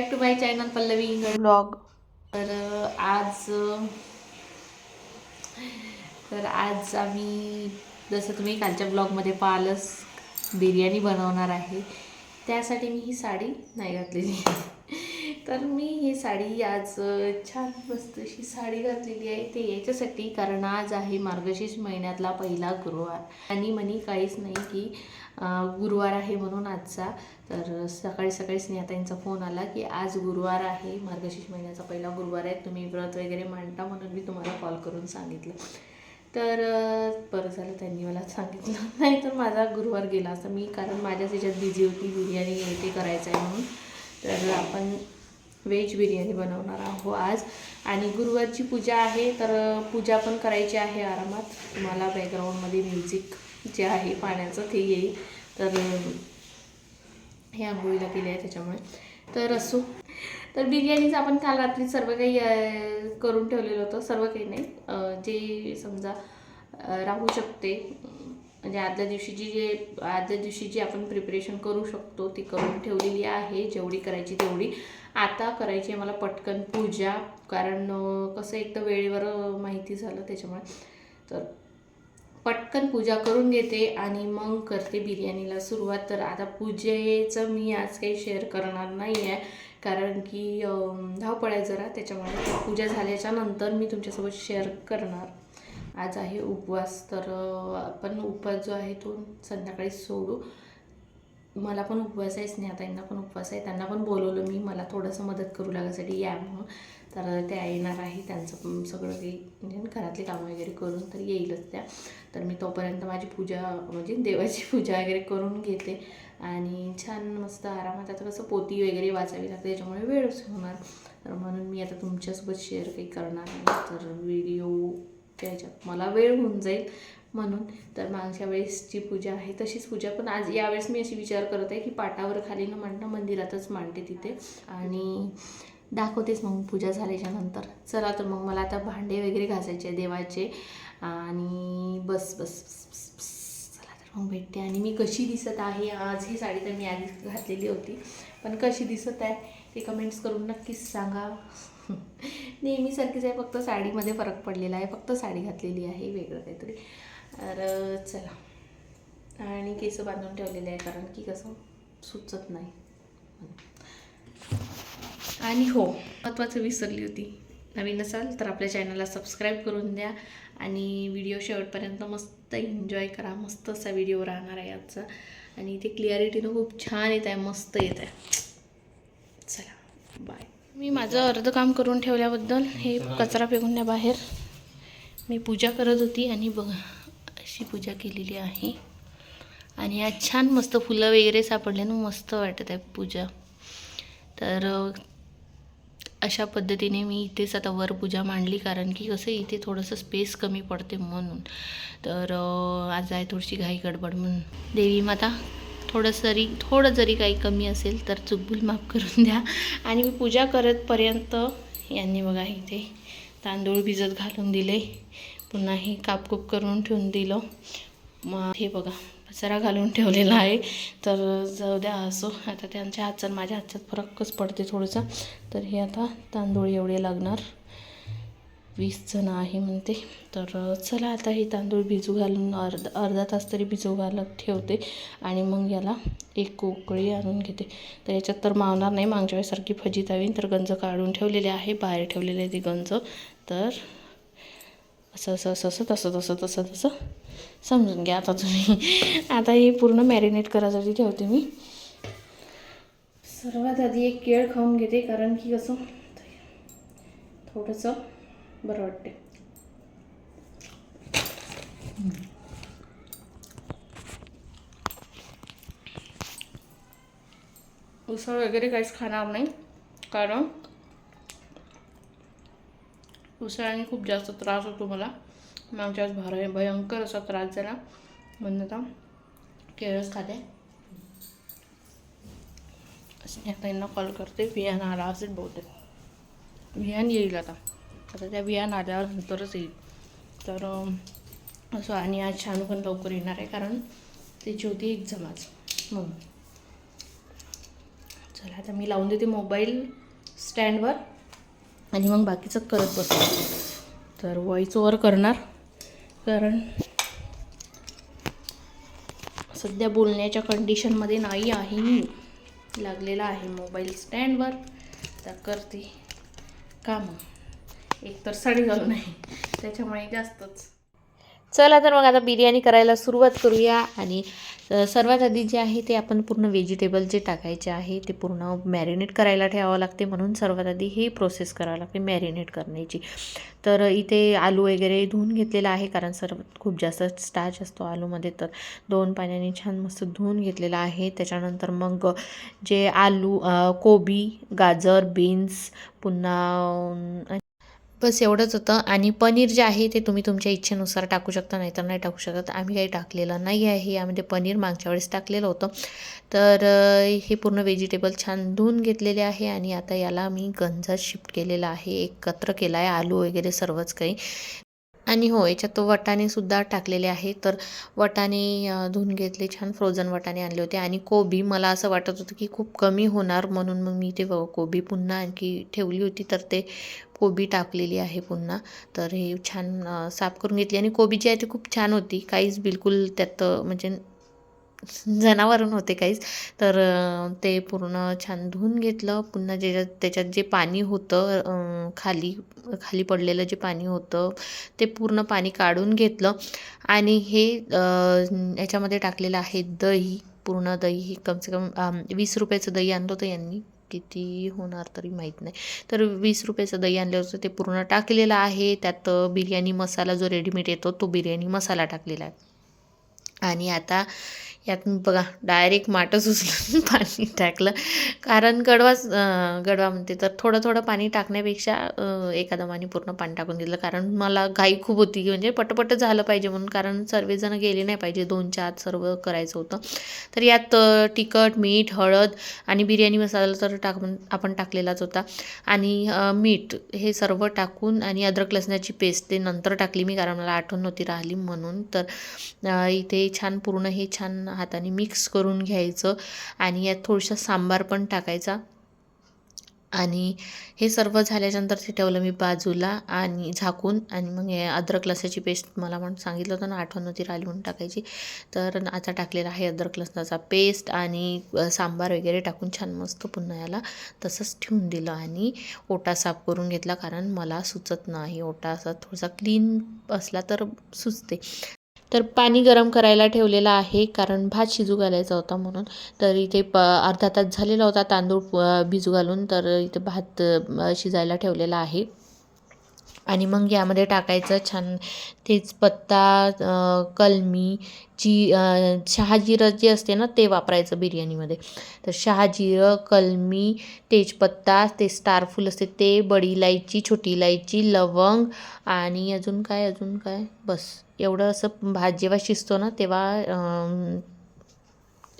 Back to my channel Pallavi blog तर आज तर आज आम्ही जसं तुम्ही कालच्या ब्लॉगमध्ये पाहिलंच बिर्याणी बनवणार आहे त्यासाठी मी ही साडी नाही घातलेली. तर मी ही साडी आज छान मस्त अशी साडी घातलेली आहे. ते याच्यासाठी कारण आज आहे मार्गशीर्ष महिन्यातला पहिला गुरुवार. आणि म्हणी काहीच नाही की गुरुवार आहे म्हणून आजचा. तर सकाळी सकाळी स्नेहाताईंचा फोन आला की आज गुरुवार आहे मार्गशीर्ष महिन्याचा पहिला गुरुवार आहे. तुम्ही व्रत वगैरे मांडता म्हणून मी तुम्हाला कॉल करून सांगितलं. तर बरं झालं त्यांनी मला सांगितलं. नाही तर माझा गुरुवार गेला असता. मी कारण माझ्याच याच्यात बिझी होती बिर्याणी हे ते करायचं आहे म्हणून. तर आपण व्हेज बिर्याणी बनवणार आहो आज. आणि गुरुवारची पूजा आहे तर पूजा पण करायची आहे आरामात. तुम्हाला बॅकग्राऊंडमध्ये म्युझिक जे आहे पाण्याचं ते येईल. तर हे आंघोळीला केले आहे त्याच्यामुळे. तर असो. तर बिर्याणीचं आपण काल रात्री सर्व काही करून ठेवलेलं होतं. सर्व काही नाही. जे समजा राहू शकते. म्हणजे आदल्या दिवशी जी जे आदल्या दिवशी जी आपण प्रिपरेशन करू शकतो ती करून ठेवलेली आहे. जेवढी करायची तेवढी. आता करायची आहे मला पटकन पूजा. कारण कसं एक तर वेळेवर माहिती झालं त्याच्यामुळे. तर पटकन पूजा करून घेते आणि मग करते बिर्याणीला सुरुवात. तर आता पूजेचं मी आज काही शेअर करणार नाही आहे कारण की धावपळ आहे जरा त्याच्यामुळे पूजा झाल्याच्यानंतर मी तुमच्यासोबत शेअर करणार. आज आहे उपवास तर आपण उपवास जो आहे तो संध्याकाळी सोडू. मला पण उपवास आहे स्नेहाताईंना पण उपवास आहे त्यांना पण बोलवलं मी मला थोडंसं मदत करू लागायसाठी या म्हणून. तर त्या येणार आहे त्यांचं सगळं काही म्हणजे घरातली कामं वगैरे करून तर येईलच त्या. तर मी तोपर्यंत माझी पूजा म्हणजे देवाची पूजा वगैरे करून घेते. आणि छान मस्त आरामात आता कसं पोती वगैरे वाचावी लागते त्याच्यामुळे वेळच होणार. तर म्हणून मी आता तुमच्यासोबत शेअर काही करणार नाही तर व्हिडिओ त्याच्यात मला वेळ होऊन जाईल म्हणून. तर मागच्या वेळेसची पूजा आहे तशीच पूजा पण आज यावेळेस मी अशी विचार करत आहे की पाटावर खाली न मांडणं मंदिरातच मांडते तिथे. आणि दाखवतेच मग पूजा झाल्याच्यानंतर. चला तर मग मला आता भांडे वगैरे घासायचे देवाचे. आणि बस बस बस बस बस. चला तर मग भेटते. आणि मी कशी दिसत आहे आज ही साडी तर मी आधीच घातलेली होती. पण कशी दिसत आहे ते कमेंट्स करून नक्कीच सांगा. नेहमीसारखीच आहे फक्त साडीमध्ये फरक पडलेला आहे. फक्त साडी घातलेली आहे वेगळं काहीतरी. तर चला. आणि केस बांधून ठेवलेले आहे कारण की कसं सुचत नाही. आणि हो महत्त्वाचं विसरली होती. नवीन असाल तर आपल्या चॅनलला सबस्क्राईब करून द्या आणि व्हिडिओ शेवटपर्यंत मस्त एन्जॉय करा. मस्त असा व्हिडिओ राहणार आहे आजचा. आणि इथे क्लिअरिटीनं खूप छान येत आहे मस्त येत आहे. चला बाय मी माझं अर्धं काम करून ठेवल्याबद्दल हे कचरा फेकून द्या बाहेर. मी पूजा करत होती आणि बघा अशी पूजा केलेली आहे. आणि आज छान मस्त फुलं वगैरे सापडले ना मस्त वाटत आहे पूजा. तर अशा पद्धतीने मी इथेच आता वर पूजा मांडली कारण की कसं इथे थोडंसं स्पेस कमी पडते म्हणून. तर आज आहे थोडीशी घाई गडबड म्हणून. देवी माता थोडं जरी थोडं जरी काही कमी असेल तर चुकबुल माफ करून द्या. आणि मी पूजा करतपर्यंत यांनी बघा इथे तांदूळ भिजत घालून दिले. पुन्हा हे कापकूप करून ठेवून दिलं. मग हे बघा पसारा घालून ठेवलेला आहे. तर जाऊ द्या असो. आता त्यांच्या हातचा आणि माझ्या हातच्यात फरकच पडते थोडंसं. तर हे आता तांदूळ एवढे लागणार. वीस जण आहे म्हणते. तर चला आता हे तांदूळ भिजू घालून अर्धा अर्धा तास तरी भिजू घालत ठेवते. आणि मग याला एक कोकळी आणून घेते. तर याच्यात तर मावणार नाही. मागच्या वेळेसारखी फजी तावीन तर गंज काढून ठेवलेले आहे. बाहेर ठेवलेले ते गंज. तर असं असं असं असं तसं तसं तसं तसं. समजून घ्या आता तुम्ही. आता हे पूर्ण मॅरिनेट करायसाठी ठेवते मी. सर्वात आधी एक केळ खाऊन घेते कारण की कसं थोडंसं बरं वाटते. उसळ वगैरे काहीच खाणार नाही कारण उसळ्याने खूप जास्त त्रास होतो मला. मागच्या वेळेस भर भयंकर असा त्रास झाला. म्हणून आता केळस खाते. स्नेहताईंना कॉल करते. वियान आला असेल बहुतेक. वियान येईल आता. आता त्या वियान आल्यावर नंतरच येईल. तर असं आणि आज छान पण लवकर येणार आहे कारण त्याची होती एक्झाम आज. म्हणून. चला आता मी लावून देते मोबाईल स्टँडवर आणि मग बाकीचं करत बसतो तर व्हॉईस ओव्हर करणार. कारण सध्या बोलण्याच्या कंडिशनमध्ये नाही आहे मी. लागलेला आहे मोबाईल स्टँडवर तर करते. कामं. मग एकतर साडी घालून आहे. त्याच्यामुळे जास्तच. चला तर मग आता बिर्याणी करायला सुरुवात करूया. आणि सर्वात आधी जे आहे ते आपण पूर्ण व्हेजिटेबल जे टाकायचे आहे ते पूर्ण मॅरिनेट करायला ठेवावं लागते. म्हणून सर्वात आधी ही प्रोसेस करावं लागते मॅरिनेट करण्याची. तर इथे आलू वगैरे धुवून घेतलेला आहे कारण सर्व खूप जास्त स्टार्च असतो आलूमध्ये. तर दोन पाण्याने छान मस्त धुवून घेतलेला आहे. त्याच्यानंतर मग जे आलू कोबी गाजर बीन्स पुन्हा बस एवढंच होतं. आणि पनीर जे आहे ते तुम्ही तुमच्या इच्छेनुसार टाकू शकता नाहीतर नाही टाकू शकत. आम्ही काही टाकलेलं नाही आहे. यामध्ये पनीर मागच्या वेळेस टाकलेलं होतं. तर हे पूर्ण व्हेजिटेबल छान धुवून घेतलेले आहे. आणि आता याला मी गंजात शिफ्ट केलेलं आहे. एकत्र केला आहे आलू वगैरे सर्वच काही. आणि हो याच्यात तो वटाणेसुद्धा टाकलेले आहे. तर वटाणे धुवून घेतले. छान फ्रोझन वटाणे आणले होते. आणि कोबी मला असं वाटत होतं की खूप कमी होणार. म्हणून मग मी ते व- कोबी पुन्हा आणखी ठेवली होती. तर ते कोबी टाकलेली आहे पुन्हा. तर हे छान साफ करून घेतली. आणि कोबी जी आहे ती खूप छान होती. काहीच बिलकुल त्यात म्हणजे जनावरून होते काहीच. तर ते पूर्ण छान धुवून घेतलं. पुन्हा ज्याच्यात त्याच्यात जे पाणी होतं खाली खाली पडलेलं जे पाणी होतं ते पूर्ण पाणी काढून घेतलं. आणि हे याच्यामध्ये टाकलेलं आहे दही. पूर्ण दही कमसे कम वीस रुपयाचं दही आणलं होतं यांनी किती होणार तरी माहीत नाही. तर वीस रुपयाचं दही आणलं होतं ते पूर्ण टाकलेलं आहे. त्यात बिर्याणी मसाला जो रेडीमेड येतो तो बिर्याणी मसाला टाकलेला आहे. आणि आता यात बघा डायरेक्ट माटच उचलून पाणी टाकलं. कारण गडवाच गडवा म्हणते तर थोडं थोडं पाणी टाकण्यापेक्षा अं, एका पूर्ण पाणी टाकून दिलं कारण मला घाई खूप होती म्हणजे पटपट झालं पाहिजे म्हणून. कारण सर्वजण गेले नाही पाहिजे दोनच्या आत सर्व करायचं होतं. तर यात तिखट मीठ हळद आणि बिर्याणी मसाला तर टाकून आपण टाकलेलाच होता. आणि मीठ हे सर्व टाकून आणि अद्रक लसणाची पेस्ट ते नंतर टाकली मी कारण मला आठवण नव्हती राहिली म्हणून. तर इथे छान पूर्ण हे छान हाताने मिक्स करून घ्यायचं आणि यात थोडंसं सांबार पण टाकायचा. आणि हे सर्व झाल्याच्यानंतर ते ठेवलं मी बाजूला आणि झाकून आणि मग हे अद्रक लसाची पेस्ट मला म्हणून सांगितलं होतं ना आठवण होती राहिली म्हणून टाकायची. तर आता टाकलेला आहे अद्रक लसणाचा पेस्ट आणि सांबार वगैरे टाकून छान मस्त पुन्हा याला तसंच ठेवून दिलं आणि ओटा साफ करून घेतला कारण मला सुचत नाही. ओटा असा थोडासा क्लीन असला तर सुचते. तर पाणी गरम करायला ठेवलेलं आहे कारण भात शिजू घालायचा होता म्हणून. तर इथे प अर्धा तास झालेला होता तांदूळ भिजू घालून तर इथे भात शिजायला ठेवलेला आहे. आणि मग यामध्ये टाकायचं छान तेजपत्ता कलमी जी शहाजिरं जे असते ना ते वापरायचं बिर्याणीमध्ये. तर शहाजिरं कलमी तेजपत्ता ते स्टारफूल असते ते बडी इलायची छोटी इलायची लवंग आणि अजून काय अजून काय? बस. एवढं असं भात जेव्हा शिजतो ना तेव्हा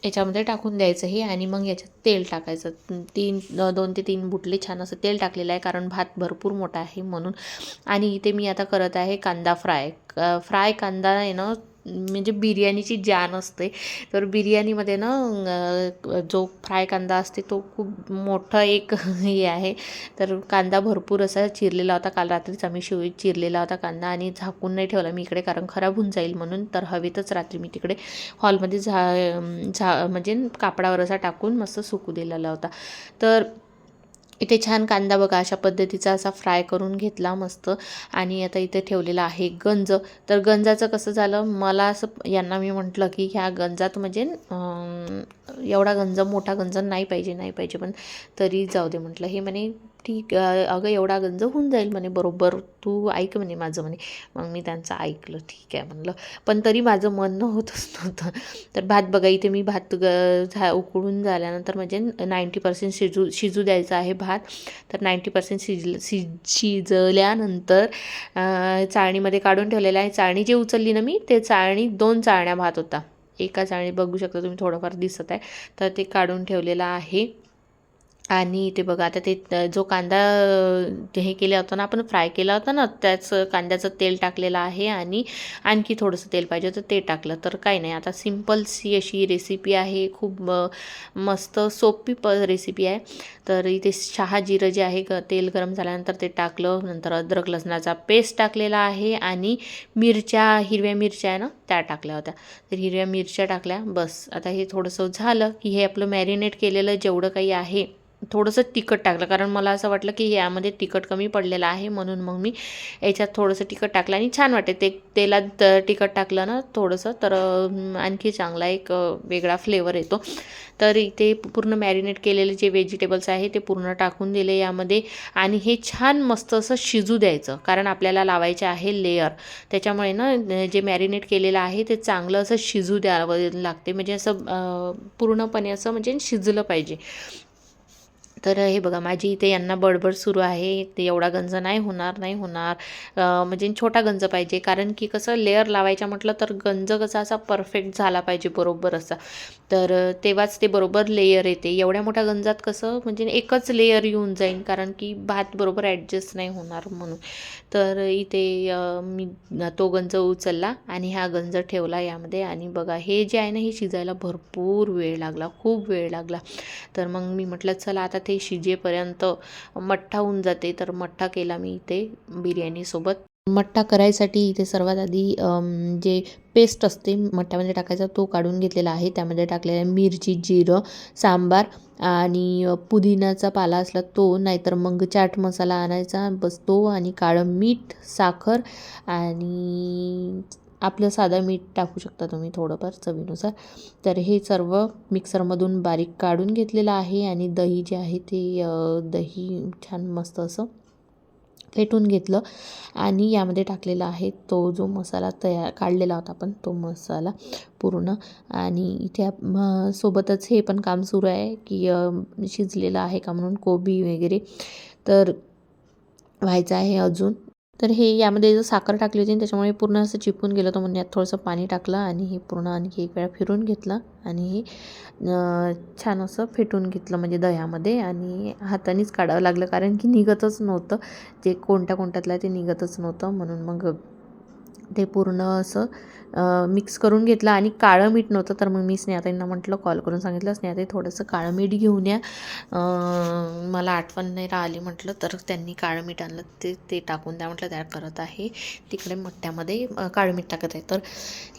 याच्यामध्ये टाकून द्यायचं हे आणि मग याच्यात तेल टाकायचं. तीन दोन ते तीन बुटले छान असं तेल टाकलेलं आहे कारण भात भरपूर मोठा आहे म्हणून. आणि इथे मी आता करत आहे कांदा फ्राय. क- फ्राय कांदा आहे ना म्हणजे बिर्याणीची जान असते. तर बिर्याणीमध्ये ना जो फ्राय कांदा असते तो खूप मोठा एक हे आहे. तर कांदा भरपूर असा चिरलेला होता. काल रात्रीच आम्ही शिव चिरलेला होता कांदा आणि झाकून नाही ठेवला. मी इकडे कारण खराब होऊन जाईल म्हणून तर हवेतच रात्री मी तिकडे हॉलमध्ये झा झा म्हणजे कापडावर असा टाकून मस्त सुकू दिलेला होता. तर इथे छान कांदा बघा अशा पद्धतीचा असा फ्राय करून घेतला मस्त. आणि आता इथे ठेवलेला आहे गंज. तर गंजाचं कसं झालं मला असं यांना मी म्हटलं की ह्या गंजात म्हणजे एवढा गंज मोठा गंज नाही पाहिजे नाही पाहिजे. पण तरी जाऊ दे म्हटलं. हे म्हणे ठीक अगं एवढा गंज होऊन जाईल म्हणे बरोबर तू ऐक म्हणे माझं म्हणे. मग मी त्यांचं ऐकलं ठीक आहे म्हणलं. पण तरी माझं म्हणणं होतच नव्हतं. तर भात बघा इथे मी भात ग झा उकळून झाल्यानंतर म्हणजे नाईंटी पर्सेंट शिजू शिजू द्यायचा आहे भात. तर नाईंटी पर्सेंट शिजलं शिज शिजल्यानंतर चाळणीमध्ये काढून ठेवलेलं आहे. चाळणी जी उचलली ना मी ते चाळणी दोन चाळण्या भात होता. एका चाळणी बघू शकता तुम्ही थोडंफार दिसत आहे. तर ते काढून ठेवलेलं आहे. आणि ते बघा आता ते जो कांदा हे केला होता ना आपण फ्राय केला होता ना त्याच कांद्याचं तेल टाकलेलं आहे आणि आणखी थोडंसं तेल पाहिजे होतं ते टाकलं. तर काही नाही आता सिम्पलशी अशी रेसिपी आहे खूप मस्त सोपी प रेसिपी आहे. तर इथे शहा जिरं जे आहे ग तेल गरम झाल्यानंतर ते टाकलं नंतर अद्रक लसणाचा पेस्ट टाकलेला आहे आणि मिरच्या हिरव्या मिरच्या आहे ना त्या टाकल्या होत्या. तर हिरव्या मिरच्या टाकल्या बस. आता हे थोडंसं झालं की हे आपलं मॅरिनेट केलेलं जेवढं काही आहे थोडंसं तिखट टाकलं. कारण मला असं वाटलं की यामध्ये तिखट कमी पडलेलं आहे म्हणून मग मी याच्यात थोडंसं तिखट टाकलं आणि छान वाटते ते तेलात तिखट टाकलं ना थोडंसं तर आणखी चांगला एक वेगळा फ्लेवर येतो. तर इथे पूर्ण मॅरिनेट केलेले जे व्हेजिटेबल्स आहे ते पूर्ण टाकून दिले यामध्ये. आणि हे छान मस्त असं शिजू द्यायचं. कारण आपल्याला लावायचे आहे लेअर त्याच्यामुळे ना जे मॅरिनेट केलेलं आहे ते चांगलं असं शिजू द्यावं लागते. म्हणजे असं पूर्णपणे असं म्हणजे शिजलं पाहिजे. तर हे बघा माझी इथे यांना बडबड सुरू आहे. ते एवढा गंज नाही होणार नाही होणार. म्हणजे छोटा गंज पाहिजे. कारण की कसं लेअर लावायच्या म्हटलं तर गंज कसा असा परफेक्ट झाला पाहिजे बरोबर असा. तर तेव्हाच ते बरोबर लेअर येते. एवढ्या मोठ्या गंजात कसं म्हणजे एकच लेअर येऊन जाईल कारण की भात बरोबर ॲडजस्ट नाही होणार म्हणून. तर इथे मी तो गंज उचलला आणि हा गंज ठेवला यामध्ये. आणि बघा हे जे आहे ना हे शिजायला भरपूर वेळ लागला. खूप वेळ लागला. तर मग मी म्हटलं चला आता ते शिजेपर्यंत मठ्ठा होऊन जाते. तर मठ्ठा केला मी इथे बिर्याणीसोबत मठ्ठा करायसाठी इथे सर्वात आधी जे पेस्ट असते मठ्ठ्यामध्ये टाकायचा तो काढून घेतलेला आहे. त्यामध्ये टाकलेला आहे मिरची जिरं सांबार आणि पुदिनाचा पुदिन्याचा पाला असला तो नाहीतर मग चाट मसाला आणायचा. बस तो आणि काळं मीठ साखर आणि आपलं साधं मीठ टाकू शकता तुम्ही थोडंफार चवीनुसार. तर हे सर्व मिक्सरमधून बारीक काढून घेतलेलं आहे आणि दही जे आहे ते दही छान मस्त असं फेटून घेतलं. आणि यामध्ये टाकलेला आहे तो जो मसाला तयार काढलेला होता आपण तो मसाला पूर्ण. आणि इथे सोबतच हे पण काम सुरू आहे की शिजलेलं आहे का म्हणून कोबी वगैरे. तर व्हायचं आहे अजून तर हे यामध्ये जर साखर टाकली होती त्याच्यामुळे पूर्ण असं चिपून गेलं होतं. म्हणून यात थोडंसं पाणी टाकलं आणि हे पूर्ण आणखी एक वेळा फिरून घेतलं आणि हे छान असं फेटून घेतलं म्हणजे दह्यामध्ये आणि हातानेच काढावं लागलं. कारण की निघतच नव्हतं. जे कोणत्या कोणत्यातलं आहे ते निघतच नव्हतं. म्हणून मग ते पूर्ण असं मिक्स करून घेतलं आणि काळं मीठ नव्हतं तर मग मी स्नेहाताईंना म्हटलं कॉल करून सांगितलं स्नेहाताई थोडंसं काळं मीठ घेऊन या. मला आठवण नाही राहिली म्हटलं तर त्यांनी काळं मीठ आणलं ते ते टाकून द्या म्हटलं त्या करत आहे. तिकडे मठ्ठ्यामध्ये काळं मीठ टाकत आहे. तर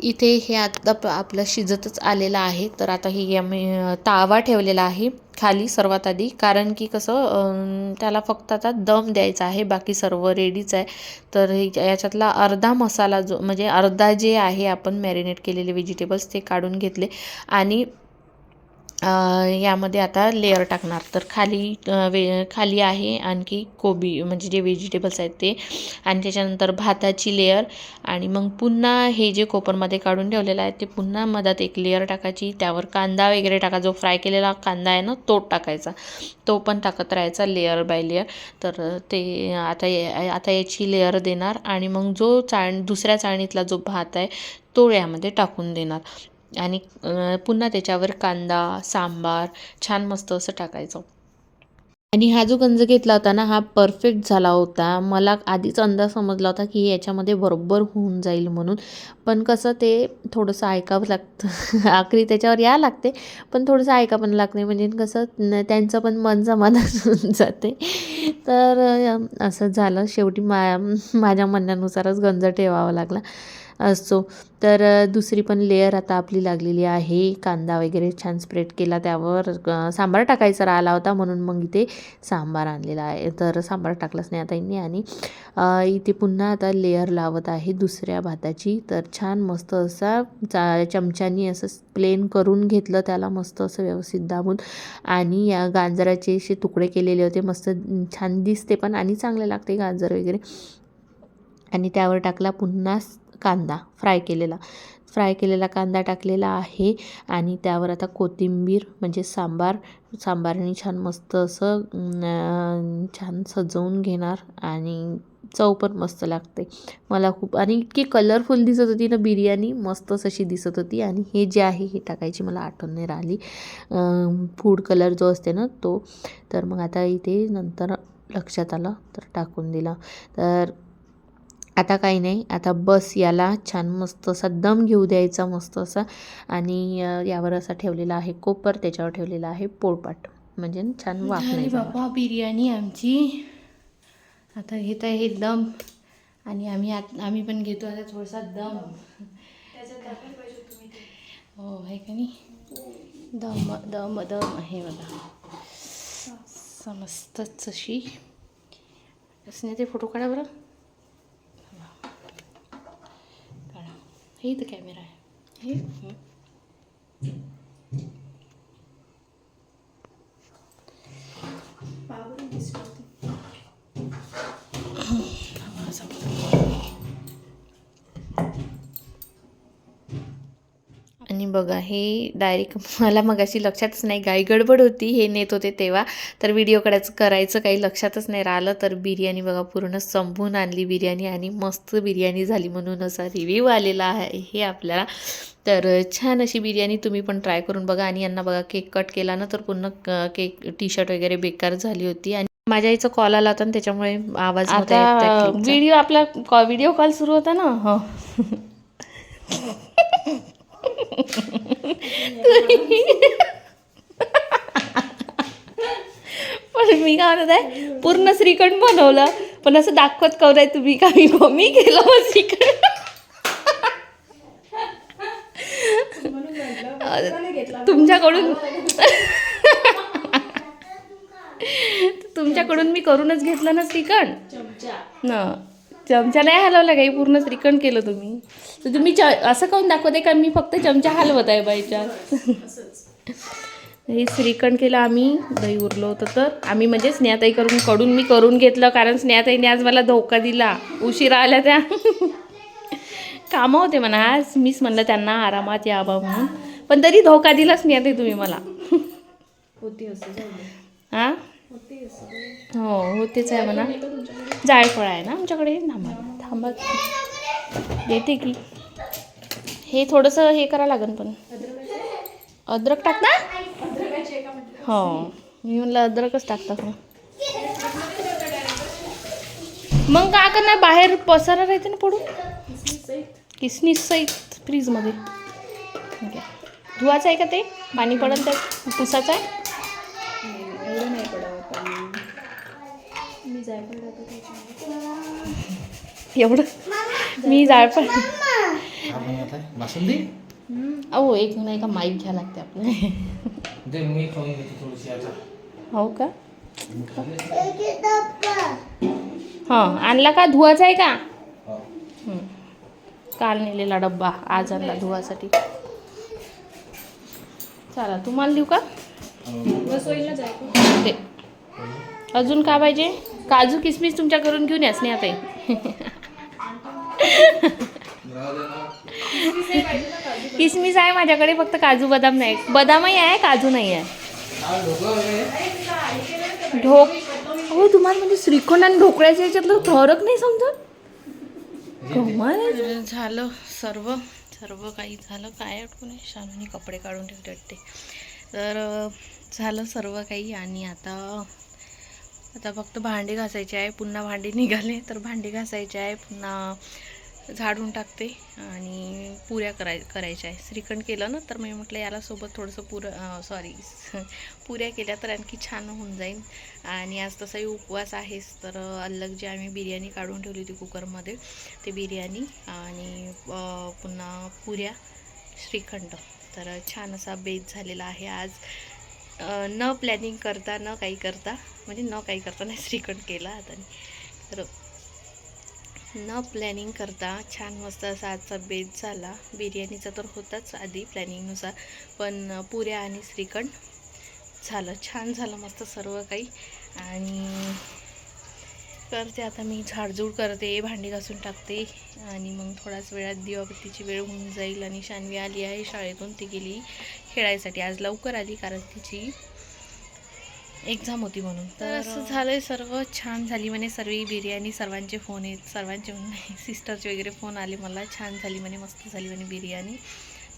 इथे हे आता प- आपलं शिजतच आलेलं आहे. तर आता हे आम्ही तावा ठेवलेला आहे. खाली सर्वात आधी. कारण की कसं त्याला फक्त आता दम द्यायचा आहे बाकी सर्व रेडीच आहे. तर हे- याच्यातला अर्धा मसाला जो म्हणजे अर्धा जे आहे आपण मॅरिनेट केलेले व्हेजिटेबल्स ते काढून घेतले. आणि यामध्ये आता लेअर टाकणार. तर खाली वे खाली आहे आणखी कोबी म्हणजे जे व्हेजिटेबल्स आहेत ते. आणि त्याच्यानंतर भाताची लेअर आणि मग पुन्हा हे जे कोपरमध्ये काढून ठेवलेलं आहे ते पुन्हा मधात एक लेअर टाकायची. त्यावर कांदा वगैरे टाका. जो फ्राय केलेला कांदा आहे ना तो टाकायचा. तो पण टाकत राहायचा लेअर बाय लेअर तर ते आता ये- आता याची लेअर देणार आणि मग जो चाळ दुसऱ्या चाळणीतला जो भात आहे तो यामध्ये टाकून देणार. आणि पुन्हा त्याच्यावर कांदा सांबार छान मस्त असं टाकायचं. आणि हा जो गंज घेतला होता ना हा परफेक्ट झाला होता. मला आधीच अंदाज समजला होता की याच्यामध्ये बरोबर होऊन जाईल म्हणून. पण कसं ते थोडंसं ऐकावं लागतं. आखरी त्याच्यावर या लागते पण थोडंसं ऐका पण लागते म्हणजे कसं त्यांचं पण मन समाधान होऊन जाते. तर असं झालं. शेवटी मा माझ्या म्हणण्यानुसारच गंज ठेवावा लागला. असो तर दुसरी पण लेअर आता आपली लागलेली आहे. कांदा वगैरे छान स्प्रेड केला त्यावर सांबार टाकायचा राहिला होता म्हणून मग इथे सांबार आणलेला आहे. तर सांबार टाकलाच नाही आता यांनी आणि इथे पुन्हा आता लेअर लावत आहे दुसऱ्या भाताची. तर छान मस्त असा चा चमच्यानी असं प्लेन करून घेतलं त्याला मस्त असं व्यवस्थित दाबून. आणि या गाजराचे असे तुकडे केलेले होते. मस्त छान दिसते पण आणि चांगले लागते गाजर वगैरे. आणि त्यावर टाकला पुन्हा कांदा फ्राय केलेला. फ्राय केलेला कांदा टाकलेला आहे आणि त्यावर आता कोथिंबीर म्हणजे सांबार सांबारने छान मस्त असं छान सजवून घेणार आणि चव पण मस्त लागते. मला खूप आणि इतकी कलरफुल दिसत होती ना बिर्याणी मस्तच अशी दिसत होती आणि हे जे आहे हे टाकायची मला आठवण नाही राहिली. फूड कलर जो असते ना तो. तर मग आता इथे नंतर लक्षात आलं तर टाकून दिलं. तर आता काही नाही. आता बस याला छान मस्त असा दम घेऊ द्यायचा मस्त असा. आणि यावर असा ठेवलेला आहे कोपर त्याच्यावर ठेवलेला आहे पोळपाट. म्हणजे छान वाफ झाली नाही. बाबा बिर्याणी आमची. आता घेत आहे दम. आणि आम्ही आत आम्ही पण घेतो आता थोडासा दम. हो आहे का नाही? दम दम दम आहे बघा. समस्तच अशी. असणे ते फोटो काढा बरं. हे इथं कॅमेरा आहे हे बघा हे डायरेक्ट मला मग अशी लक्षातच नाही गाई गडबड होती हे नेत होते तेव्हा. तर व्हिडिओ करायचं करायचं काही लक्षातच नाही राहिलं. तर बिर्याणी बघा पूर्ण संपवून आणली बिर्याणी आणि मस्त बिर्याणी झाली म्हणून असा रिव्ह्यू आलेला आहे हे आपल्याला. तर छान अशी बिर्याणी तुम्ही पण ट्राय करून बघा आणि यांना बघा केक कट केला ना तर पूर्ण केक टी शर्ट वगैरे बेकार झाली होती आणि माझ्या आईचा कॉल आला होता त्याच्यामुळे आवाज आता. व्हिडिओ आपला व्हिडिओ कॉल सुरू होता ना? हो. पण मी काय म्हणत आहे पूर्ण श्रीखंड बनवलं. पण असं दाखवत कवराय तुम्ही का? मी मी केलं मग श्रीखंड. तुमच्याकडून तुमच्याकडून मी करूनच घेतलं ना श्रीखंड. न. चमचा नाही हलवला काही? पूर्ण श्रीखंड केलं तुम्ही. तर तुम्ही च असं काऊन दाखवते का मी फक्त चमचा हलवत आहे बायच्या हे श्रीखंड केलं आम्ही. दही उरलं होतं तर. आम्ही म्हणजे स्नेहाताई करून कडून मी करून घेतलं. कारण स्नेहाताईने आज मला धोका दिला. उशिरा आल्या त्या. कामं होते म्हणा. आज मीच म्हणलं त्यांना आरामात यावं म्हणून. पण तरी धोका दिलाच स्नेहाताई तुम्ही मला. हां हो होतेच आहे म्हणा. जायफळ आहे ना आमच्याकडे? थांबा थांबा. देते की. हे थोडंसं हे करा लागेल पण. अद्रक टाक ना. हो मी म्हणलं अद्रकच टाकतात मग मग का करणार बाहेर पसारा राहते ना पडून? किसनिस सहित. फ्रीजमध्ये. ठीक आहे धुवाचं आहे का ते? पाणी पडेल त्या पुसाचं आहे? एवढं मी जाळपण काय बनवत आहे बासुंदी? अहो एक नाही का माईक घ्या लागते आपल्याला. दे मी खाऊन घेतो थोडीशी आता. हो का? हां आणला का? धुवाचा आहे का? हो. हं. काल नेलेला डब्बा आज आणला धुवासाठी. चला तुम्हाला देऊ का? दे. अजून का पाहिजे? काजू किसमिस तुमच्या घरून घेऊन या नाही आता किसमिस आहे माझ्याकडे फक्त काजू बदाम नाही. बदामही आहे काजू नाही आहे. ढोक. हो तुम्हाला म्हणजे श्रीखंड आणि ढोकळ्याच्या याच्यातलं फरक नाही समजत? झालं सर्व सर्व काही झालं. काय आठवून शानूने कपडे काढून ठेवले वाटते. तर झालं सर्व काही आणि आता आता फक्त भांडे घासायचे आहे. पुन्हा भांडे निघाले तर भांडे घासायचे आहे. पुन्हा झाडून टाकते आणि पुऱ्या कराय करायच्या आहे. श्रीखंड केलं ना तर मी म्हटलं याला सोबत थोडंसं पुर सॉरी पुऱ्या केल्या तर आणखी छान होऊन जाईल आणि आज तसाही उपवास आहेच. तर अल्लग जी आम्ही बिर्याणी काढून ठेवली होती कुकरमध्ये ते बिर्याणी आणि पुन्हा पुऱ्या श्रीखंड. तर छान असा बेत झालेला आहे आज. न प्लॅनिंग करता न काही करता म्हणजे न काही करता नाही श्रीखंड केला आता तर न प्लॅनिंग करता छान मस्त असा आजचा बेत झाला. बिर्याणीचा तर होताच आधी प्लॅनिंगनुसार पण पुऱ्या आणि श्रीखंड झालं. छान झालं मस्त सर्व काही. आणि करते. आता मी झाडझूड करते भांडी घासून टाकते आणि मग थोड्याच वेळात दिवाबत्तीची वेळ होऊन जाईल आणि शानवी आली आहे शाळेतून. ती गेली खेळायसाठी. आज लवकर आली कारण तिची एक्झाम होती म्हणून. तर असं झालं सर्व. छान झाली म्हणे सर्व. बिर्याणी सर्वांचे फोन येत सर्वांचे नाही सिस्टरचे वगैरे फोन आले मला. छान झाली म्हणे. मस्त झाली म्हणे बिर्याणी.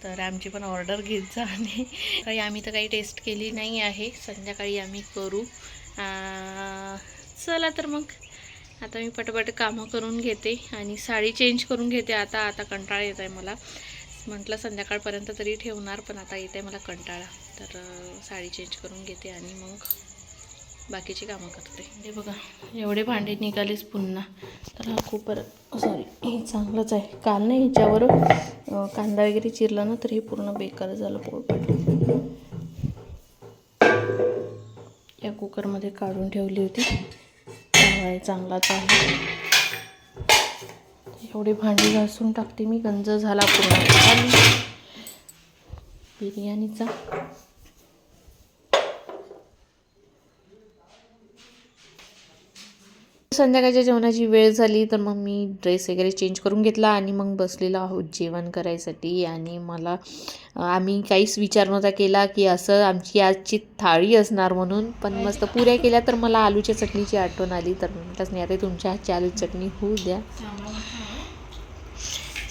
तर आमची पण ऑर्डर घेत जा आणि काही आम्ही तर काही टेस्ट केली नाही आहे. संध्याकाळी आम्ही करू. आ, चला तर मग. आता मी पटपट कामं करून घेते आणि साडी चेंज करून घेते. आता आता कंटाळा येत आहे मला. म्हटलं संध्याकाळपर्यंत तरी ठेवणार पण आता येत आहे मला कंटाळा. तर साडी चेंज करून घेते आणि मग बाकीची कामं करते. हे बघा एवढे भांडे निघालेच पुन्हा. तर हा खूप सॉरी हे चांगलंच आहे. काल नाही ह्याच्यावर कांदा वगैरे चिरला ना तर हे पूर्ण बेकार झालं पोळपाट या कुकरमध्ये काढून ठेवली होती. आहे चांगलाच आहे. एवढे भांडी घासून टाकते मी गंज झाला पूर्ण. बिर्याणीचा संध्याकाळच्या जेवणाची वेळ झाली तर मग मी ड्रेस वगैरे चेंज करून घेतला आणि मग बसलेलो आहोत जेवण करायसाठी. आणि मला आम्ही काहीच विचार नव्हता केला की असं आमची आजची थाळी असणार म्हणून. पण मस्त पुऱ्या केल्या तर मला आलूच्या चटणीची आठवण आली. तर म्हटलं स्नेहाताई तुमच्या हातची आलू चटणी होऊ द्या.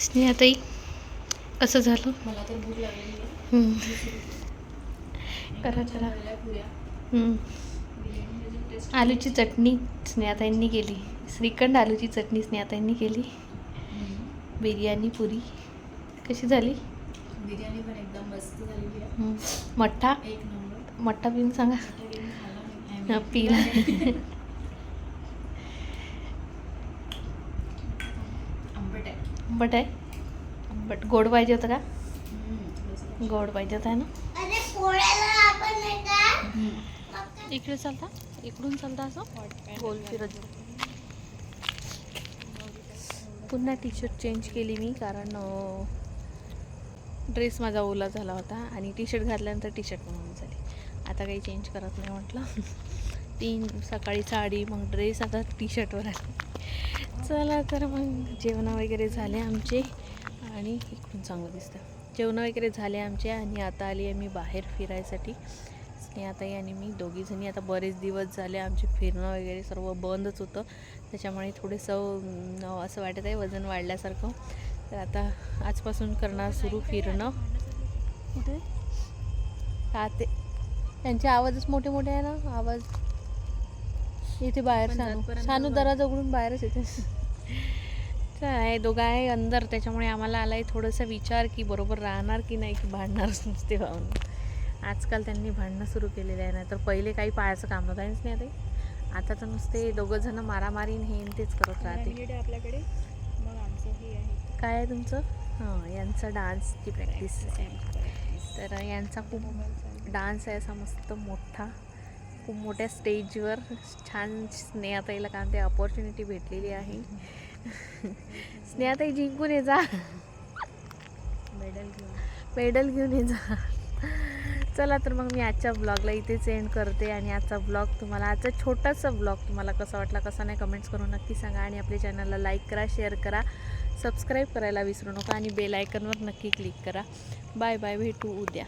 स्नेहाताई कसं झालं? मला तर भूक हम्म. करा. आलूची चटणी स्नेहाताईंनी केली. श्रीखंड आलूची चटणी स्नेहाताईंनी केली. बिर्याणी पुरी. कशी झाली? बिर्याणी पण एकदम मस्त हम्म. मठ्ठा एक नंबर. मठ्ठा पिऊन सांगा. पिला. आंबट आहे. आंबट आहे? आंबट. गोड पाहिजे होतं का. गोड पाहिजे होतं ना. इकडे चालता. इकडून चालता असं? गोल फिरत पुन्हा टी शर्ट चेंज केली मी कारण ड्रेस माझा ओला झाला होता आणि टी शर्ट घातल्यानंतर टी शर्ट पण ओली झाली. आता काही चेंज करत नाही म्हटलं. तीन सकाळी साडी मग ड्रेस आता टी शर्टवर आली चला तर मग जेवण वगैरे झाले आमचे आणि इकडून चांगलं दिसतं. जेवण वगैरे झाले आमचे आणि आता आली आहे मी बाहेर फिरायसाठी. स्नेहाताई आणि मी. दोघीजणी आता बरेच दिवस झाले आमचे फिरणं वगैरे सर्व बंदच होतं. त्याच्यामुळे थोडंसं असं वाटत आहे वजन वाढल्यासारखं. तर आता आजपासून करणार सुरू फिरणं. कुठे? राहते त्यांचे आवाजच मोठे मोठे आहे ना? आवाज. इथे बाहेर सानू. बाहेर. दरवाजा उघडून बाहेरच येते. आहे दोघं आहे अंदर. त्याच्यामुळे आम्हाला आला आहे थोडासा विचार की बरोबर राहणार की नाही की भांडणारच नुसते भावून. आजकाल त्यांनी भांडणं सुरू केलेले आहे नाही तर पहिले काही पाहायचं काम नव्हतं. आहेच नाही ते आता तर नुसते दोघं जण मारामारीन हे तेच करत राहते आपल्याकडे? मग आमचं हे आहे. काय आहे तुमचं? हां यांचं डान्सची प्रॅक्टिस तर यांचा खूप डान्स आहे असा मस्त मोठा. खूप मोठ्या स्टेजवर छान स्नेहाताईला काम ते अपॉर्च्युनिटी भेटलेली आहे. स्नेहाताई जिंकून ये जा. मेडल घेऊन. पेडल घेऊन ये जा. चला तर मग मी आजच्या ब्लॉगला इथेच एंड करते आणि आजचा ब्लॉग तुम्हाला आजचा छोटासा ब्लॉग तुम्हाला कसा वाटला कसा नाही कमेंट्स करून नक्की सांगा आणि आपल्या चॅनलला लाईक करा शेअर करा सबस्क्राईब करायला विसरू नका आणि बेल आयकनवर नक्की क्लिक करा. बाय बाय भेटू उद्या.